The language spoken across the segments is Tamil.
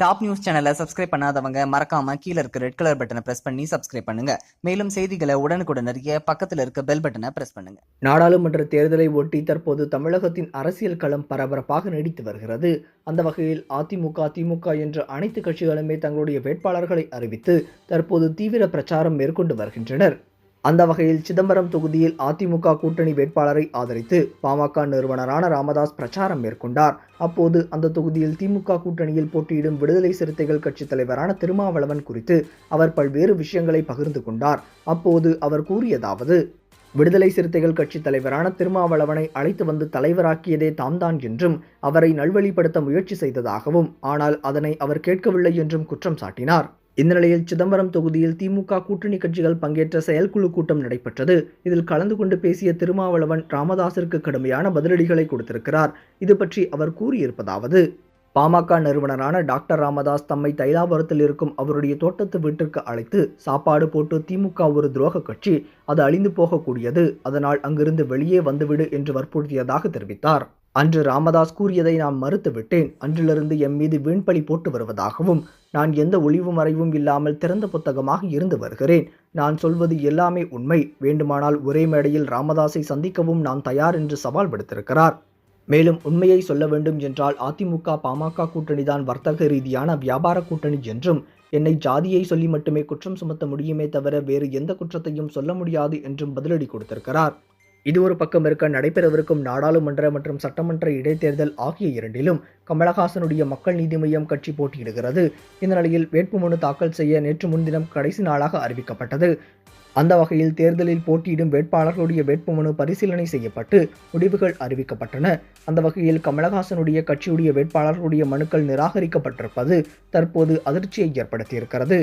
டாப் நியூஸ் சேனலை சப்ஸ்கிரைப் பண்ணாதவங்க மறக்காம கீழே இருக்க ரெட் கலர் பட்டனை பிரஸ் பண்ணி சப்ஸ்கிரைப் பண்ணுங்க. மேலும் செய்திகளை உடனுக்குடன் அறிய பக்கத்தில் இருக்க பெல் பட்டனை பிரஸ் பண்ணுங்க. நாடாளுமன்ற தேர்தலை ஒட்டி தற்போது தமிழகத்தின் அரசியல் களம் பரபரப்பாக நீடித்து வருகிறது. அந்த வகையில் அதிமுக திமுக என்ற அனைத்து கட்சிகளுமே தங்களுடைய வேட்பாளர்களை அறிவித்து தற்போது தீவிர பிரச்சாரம் மேற்கொண்டு வருகின்றனர். அந்த வகையில் சிதம்பரம் தொகுதியில் அதிமுக கூட்டணி வேட்பாளரை ஆதரித்து பாமக நிறுவனரான ராமதாஸ் பிரச்சாரம் மேற்கொண்டார். அப்போது அந்த தொகுதியில் திமுக கூட்டணியில் போட்டியிடும் விடுதலை சிறுத்தைகள் கட்சித் தலைவரான திருமாவளவன் குறித்து அவர் பல்வேறு விஷயங்களை பகிர்ந்து கொண்டார். அப்போது அவர் கூறியதாவது விடுதலை சிறுத்தைகள் கட்சித் தலைவரான திருமாவளவனை அழைத்து வந்து தலைவராக்கியதே தாம்தான் என்றும் அவரை நல்வழிப்படுத்த முயற்சி செய்ததாகவும் ஆனால் அதனை அவர் கேட்கவில்லை என்றும் குற்றம் சாட்டினார். இந்த நிலையில் சிதம்பரம் தொகுதியில் திமுக கூட்டணி கட்சிகள் பங்கேற்ற செயற்குழு கூட்டம் நடைபெற்றது. இதில் கலந்து கொண்டு பேசிய திருமாவளவன் ராமதாசிற்கு கடுமையான பதிலடிகளை கொடுத்திருக்கிறார். இது பற்றி அவர் கூறியிருப்பதாவது பாமக நிறுவனரான டாக்டர் ராமதாஸ் தம்மை தைலாபுரத்தில் இருக்கும் அவருடைய தோட்டத்து வீட்டிற்கு அழைத்து சாப்பாடு போட்டு திமுக ஒரு துரோக கட்சி அது அழிந்து போகக்கூடியது. அதனால் அங்கிருந்து வெளியே வந்துவிடு என்று வற்புறுத்தியதாக தெரிவித்தார். அன்று ராமதாஸ் கூறியதை நான் மறுத்துவிட்டேன். அன்றிலிருந்து எம் மீது வீண்பழி போட்டு வருவதாகவும் நான் எந்த ஒளிவு மறைவும் இல்லாமல் திறந்த புத்தகமாக இருந்து வருகிறேன். நான் சொல்வது எல்லாமே உண்மை. வேண்டுமானால் ஒரே மேடையில் ராமதாஸை சந்திக்கவும் நான் தயார் என்று சவால் விடுத்திருக்கிறார். மேலும் உண்மையை சொல்ல வேண்டும் என்றால் அதிமுக பாமக கூட்டணிதான் வர்த்தக ரீதியான வியாபார கூட்டணி என்றும் என்னை ஜாதியை சொல்லி மட்டுமே குற்றம் சுமத்த முடியுமே தவிர வேறு எந்த குற்றத்தையும் சொல்ல முடியாது என்றும் பதிலடி கொடுத்திருக்கிறார். இது ஒரு பக்கம் இருக்க நடைபெறவிருக்கும் நாடாளுமன்ற மற்றும் சட்டமன்ற இடைத்தேர்தல் ஆகிய இரண்டிலும் கமலஹாசனுடைய மக்கள் நீதி மய்யம் கட்சி போட்டியிடுகிறது. இந்த நிலையில் வேட்புமனு தாக்கல் செய்ய நேற்று முன்தினம் கடைசி நாளாக அறிவிக்கப்பட்டது. அந்த வகையில் தேர்தலில் போட்டியிடும் வேட்பாளர்களுடைய வேட்புமனு பரிசீலனை செய்யப்பட்டு முடிவுகள் அறிவிக்கப்பட்டன. அந்த வகையில் கமலஹாசனுடைய கட்சியுடைய வேட்பாளர்களுடைய மனுக்கள் நிராகரிக்கப்பட்டிருப்பது தற்போது அதிர்ச்சியை ஏற்படுத்தியிருக்கிறது.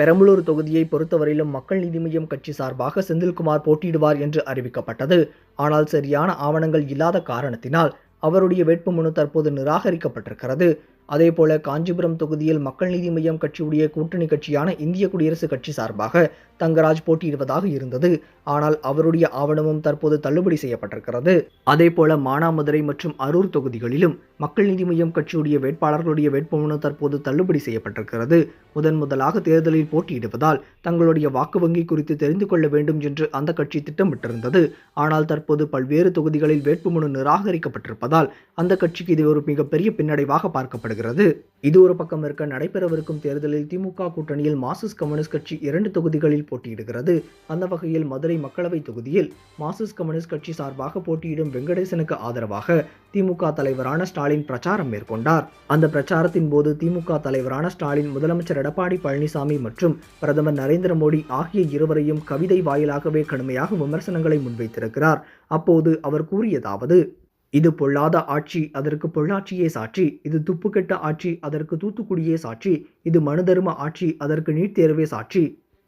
பெரம்பலூர் தொகுதியை பொறுத்தவரையிலும் மக்கள் நீதி மய்யம் கட்சி சார்பாக செந்தில்குமார் போட்டியிடுவார் என்று அறிவிக்கப்பட்டது. ஆனால் சரியான ஆவணங்கள் இல்லாத காரணத்தினால் அவருடைய வேட்புமனு தற்போது நிராகரிக்கப்பட்டிருக்கிறது. அதேபோல காஞ்சிபுரம் தொகுதியில் மக்கள் நீதி மய்யம் கட்சியுடைய கூட்டணி கட்சியான இந்திய குடியரசுக் கட்சி சார்பாக தங்கராஜ் போட்டியிடுவதாக இருந்தது. ஆனால் அவருடைய ஆவணமும் தற்போது தள்ளுபடி செய்யப்பட்டிருக்கிறது. அதேபோல மானாமதுரை மற்றும் அரூர் தொகுதிகளிலும் மக்கள் நீதி மய்யம் கட்சியுடைய வேட்பாளர்களுடைய வேட்புமனு தற்போது தள்ளுபடி செய்யப்பட்டிருக்கிறது. முதன் முதலாக தேர்தலில் போட்டியிடுவதால் தங்களுடைய வாக்கு வங்கி குறித்து தெரிந்து கொள்ள வேண்டும் என்று அந்த கட்சி திட்டமிட்டிருந்தது. ஆனால் தற்போது பல்வேறு தொகுதிகளில் வேட்புமனு நிராகரிக்கப்பட்டிருப்பதால் அந்த கட்சிக்கு இது ஒரு மிகப்பெரிய பின்னடைவாக பார்க்கப்படுகிறது. இது ஒரு பக்கம் இருக்க நடைபெறவிருக்கும் தேர்தலில் திமுக கூட்டணியில் மார்க்சிஸ்ட் கம்யூனிஸ்ட் கட்சி இரண்டு தொகுதிகளில் போட்டியிடுகிறது. அந்த வகையில் மதுரை மக்களவை தொகுதியில் மார்க்சிஸ்ட் கம்யூனிஸ்ட் கட்சி சார்பாக போட்டியிடும் வெங்கடேசனுக்கு ஆதரவாக திமுக தலைவரான ஸ்டாலின் பிரச்சாரம் மேற்கொண்டார். அந்த பிரச்சாரத்தின் போது திமுக தலைவரான ஸ்டாலின் முதலமைச்சர் எடப்பாடி பழனிசாமி மற்றும் பிரதமர் நரேந்திர மோடி ஆகிய இருவரையும் கவிதை வாயிலாகவே கடுமையாக விமர்சனங்களை முன்வைத்திருக்கிறார். அப்போது அவர் கூறியதாவது இது பொல்லாத ஆட்சி அதற்கு பொள்ளாச்சியே சாட்சி. இது துப்புக்கெட்ட ஆட்சி அதற்கு தூத்துக்குடியே சாட்சி. இது மனுதர்ம ஆட்சி அதற்கு நீட் தேர்வே சாட்சி.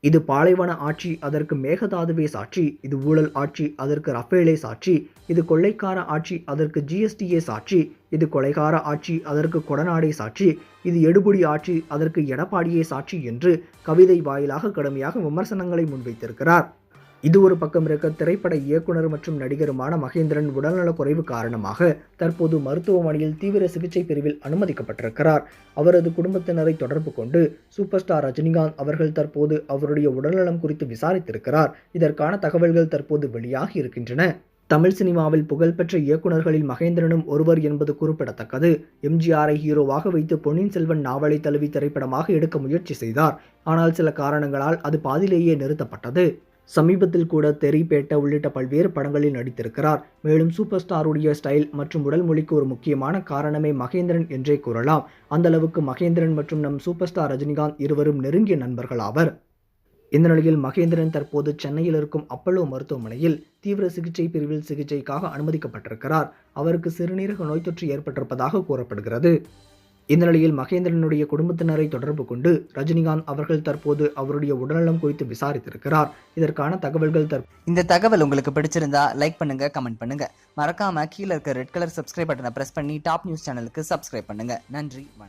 இது பாலைவன ஆட்சி அதற்கு மேகதாதுவே சாட்சி. இது ஊழல் ஆட்சி அதற்கு ரஃபேலே சாட்சி. இது கொள்ளைக்கார ஆட்சி அதற்கு ஜிஎஸ்டியே சாட்சி. இது கொலைகார ஆட்சி அதற்கு கொடநாடே சாட்சி. இது எடுபுடி ஆட்சி அதற்கு எடப்பாடியே சாட்சி என்று கவிதை வாயிலாக கடுமையாக விமர்சனங்களை முன்வைத்திருக்கிறார். இது ஒரு பக்கம் இருக்க திரைப்பட இயக்குனர் மற்றும் நடிகருமான மகேந்திரன் உடல்நலக் குறைவு காரணமாக தற்போது மருத்துவமனையில் தீவிர சிகிச்சை பிரிவில் அனுமதிக்கப்பட்டிருக்கிறார். அவரது குடும்பத்தினரை தொடர்பு கொண்டு சூப்பர் ஸ்டார் ரஜினிகாந்த் அவர்கள் தற்போது அவருடைய உடல்நலம் குறித்து விசாரித்திருக்கிறார். இதற்கான தகவல்கள் தற்போது வெளியாகி இருக்கின்றன. தமிழ் சினிமாவில் புகழ்பெற்ற இயக்குநர்களில் மகேந்திரனும் ஒருவர் என்பது குறிப்பிடத்தக்கது. எம்ஜிஆரை ஹீரோவாக வைத்து பொன்னியின் செல்வன் நாவலை தழுவி திரைப்படமாக எடுக்க முயற்சி செய்தார். ஆனால் சில காரணங்களால் அது பாதியிலேயே நிறுத்தப்பட்டது. சமீபத்தில் கூட தெரி பேட்ட உள்ளிட்ட பல்வேறு படங்களில் நடித்திருக்கிறார். மேலும் சூப்பர் ஸ்டாருடைய ஸ்டைல் மற்றும் உடல் மொழிக்கு ஒரு முக்கியமான காரணமே மகேந்திரன் என்றே கூறலாம். அந்த அளவுக்கு மகேந்திரன் மற்றும் நம் சூப்பர் ஸ்டார் ரஜினிகாந்த் இருவரும் நெருங்கிய நண்பர்கள் ஆவர். இந்த நிலையில் மகேந்திரன் தற்போது சென்னையில் இருக்கும் அப்பல்லோ மருத்துவமனையில் தீவிர சிகிச்சை பிரிவில் சிகிச்சைக்காக அனுமதிக்கப்பட்டிருக்கிறார். அவருக்கு சிறுநீரக நோய் தொற்று ஏற்பட்டிருப்பதாக கூறப்படுகிறது. இந்த நிலையில் மகேந்திரனுடைய குடும்பத்தினரை தொடர்பு கொண்டு ரஜினிகாந்த் அவர்கள் தற்போது அவருடைய உடல்நலம் குறித்து விசாரித்திருக்கிறார். இதற்கான தகவல்கள் தற்போது இந்த தகவல் உங்களுக்கு பிடிச்சிருந்தா லைக் பண்ணுங்க கமெண்ட் பண்ணுங்க. மறக்காம கீழே இருக்க ரெட் கலர் சப்ஸ்கிரைப் பட்டனை பிரஸ் பண்ணி டாப் நியூஸ் சேனலுக்கு சப்ஸ்கிரைப் பண்ணுங்க. நன்றி வணக்கம்.